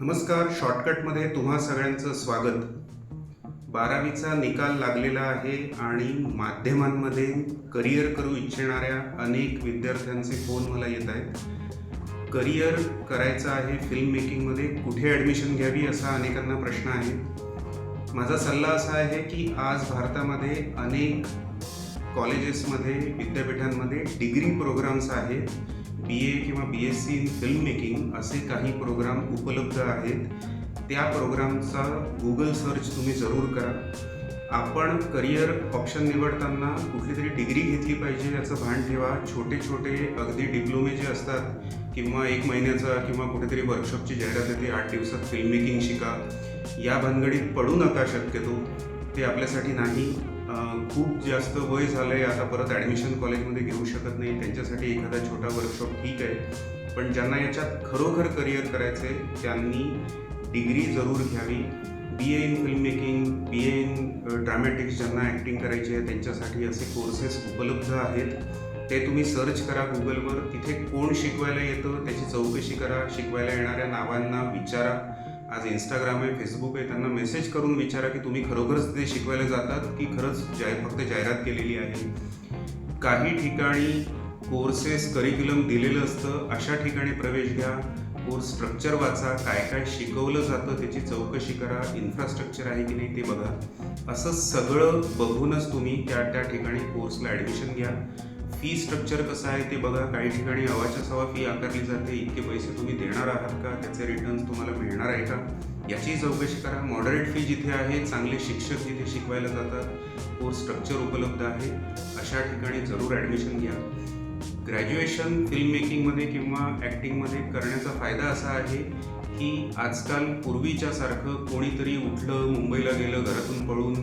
नमस्कार शॉर्टकटमध्ये तुम्हा सगळ्यांचं स्वागत. बारावीचा निकाल लागलेला आहे आणि माध्यमांमध्ये करिअर करू इच्छिणाऱ्या अनेक विद्यार्थ्यांचे फोन मला येत आहेत. करिअर करायचं आहे फिल्म मेकिंगमध्ये कुठे ॲडमिशन घ्यावी असा अनेकांना प्रश्न आहे. माझा सल्ला असा आहे की आज भारतामध्ये अनेक कॉलेजेसमध्ये विद्यापीठांमध्ये डिग्री प्रोग्राम्स आहेत. बी ए किंवा B S C in film making असे काही प्रोग्राम उपलब्ध आहेत. त्या प्रोग्रामचा गुगल सर्च तुम्ही जरूर करा. आपण करिअर ऑप्शन निवडताना कुठली तरी डिग्री घेतली पाहिजे याचं भान ठेवा. छोटे छोटे अगदी डिप्लोमे जे असतात किंवा एक महिन्याचा किंवा कुठेतरी वर्कशॉपची जाहिरात येते आठ दिवसात फिल्म मेकिंग शिका. या भानगडीत पडू नका शक्यतो. ते आपल्यासाठी नाही. खूप जास्त वय झालं आहे आता परत ॲडमिशन कॉलेजमध्ये घेऊ शकत नाही. त्यांच्यासाठी एखादा छोटा वर्कशॉप ठीक आहे. पण ज्यांना याच्यात खरोखर करिअर करायचं आहे त्यांनी डिग्री जरूर घ्यावी. B A in film making B A in dramatics ज्यांना ॲक्टिंग करायची आहे त्यांच्यासाठी असे कोर्सेस उपलब्ध आहेत. ते तुम्ही सर्च करा गुगलवर तिथे कोण शिकवायला येतं त्याची चौकशी करा. शिकवायला येणाऱ्या नावांना विचारा. आज इंस्टाग्राम आहे फेसबुक आहे त्यांना मेसेज करून विचारा की तुम्ही खरोखरच ते शिकवायला जातात की खरंच जाय फक्त जाहिरात केलेली आहे. काही ठिकाणी कोर्सेस करिक्युलम दिलेलं असतं अशा ठिकाणी प्रवेश घ्या. कोर्स स्ट्रक्चर वाचा काय काय शिकवलं जातं त्याची चौकशी करा. इन्फ्रास्ट्रक्चर आहे की नाही ते बघा. असं सगळं बघूनच तुम्ही त्या त्या ठिकाणी कोर्सला ॲडमिशन घ्या. फी स्ट्रक्चर कसं आहे ते बघा. काही ठिकाणी अवाच्या सवा फी आकारली जाते. इतके पैसे तुम्ही देणार आहात का? त्याचे रिटर्न्स तुम्हाला मिळणार आहे का? याची चौकशी करा. मॉडरेट फी जिथे आहे चांगले शिक्षक जिथे शिकवायला जातात कोर्स स्ट्रक्चर उपलब्ध आहे. अशा ठिकाणी जरूर ॲडमिशन घ्या. ग्रॅज्युएशन फिल्म मेकिंगमध्ये किंवा ॲक्टिंगमध्ये करण्याचा फायदा असा आहे की आजकाल पूर्वीच्या सारखं कोणीतरी उठलं मुंबईला गेलं घरातून पळून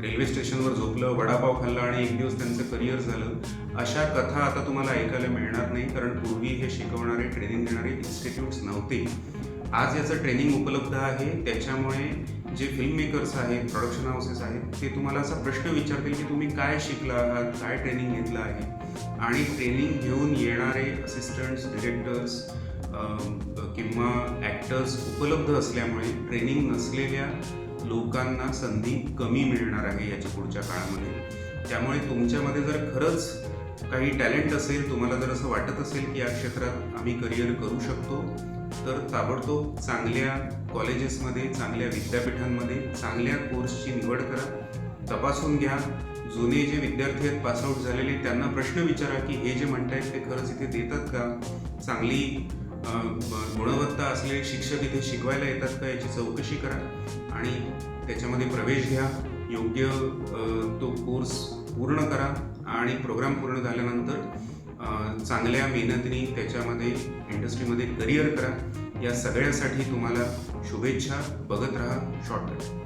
रेल्वे स्टेशनवर झोपलं वडापाव खाल्ला आणि एक दिवस त्यांचं करिअर झालं अशा कथा आता तुम्हाला ऐकायला मिळणार नाही कारण पूर्वी हे शिकवणारे ट्रेनिंग देणारे इन्स्टिट्यूट्स नव्हते. आज याचं ट्रेनिंग उपलब्ध आहे त्याच्यामुळे जे फिल्म मेकर्स आहेत प्रोडक्शन हाऊसेस आहेत ते तुम्हाला असा प्रश्न विचारतील की तुम्ही काय शिकला आहात काय ट्रेनिंग घेतलं आहे? आणि ट्रेनिंग घेऊन येणारे असिस्टंट्स डिरेक्टर्स किंवा ॲक्टर्स उपलब्ध असल्यामुळे ट्रेनिंग नसलेल्या लोकांना संधी कमी मिळणार आहे याच्या पुढच्या काळामध्ये. त्यामुळे तुमच्यामध्ये जर खरंच काही टॅलेंट असेल तुम्हाला जर असं वाटत असेल की या क्षेत्रात आम्ही करिअर करू शकतो तर ताबडतोब चांगल्या कॉलेजेसमध्ये चांगल्या विद्यापीठांमध्ये चांगल्या कोर्सची निवड करा. तपासून घ्या. जुने जे विद्यार्थी आहेत पासआउट झालेले त्यांना प्रश्न विचारा की हे जे म्हणतायत ते खरंच इथे देतात का? चांगली गुणवत्ता असलेले शिक्षक इथे शिकवायला येतात का याची चौकशी करा आणि त्याच्यामध्ये प्रवेश घ्या. योग्य तो कोर्स पूर्ण करा आणि प्रोग्राम पूर्ण झाल्यानंतर चांगल्या मेहनतीने त्याच्यामध्ये इंडस्ट्रीमध्ये करिअर करा. या सगळ्यासाठी तुम्हाला शुभेच्छा. बघत राहा. शॉर्टकट.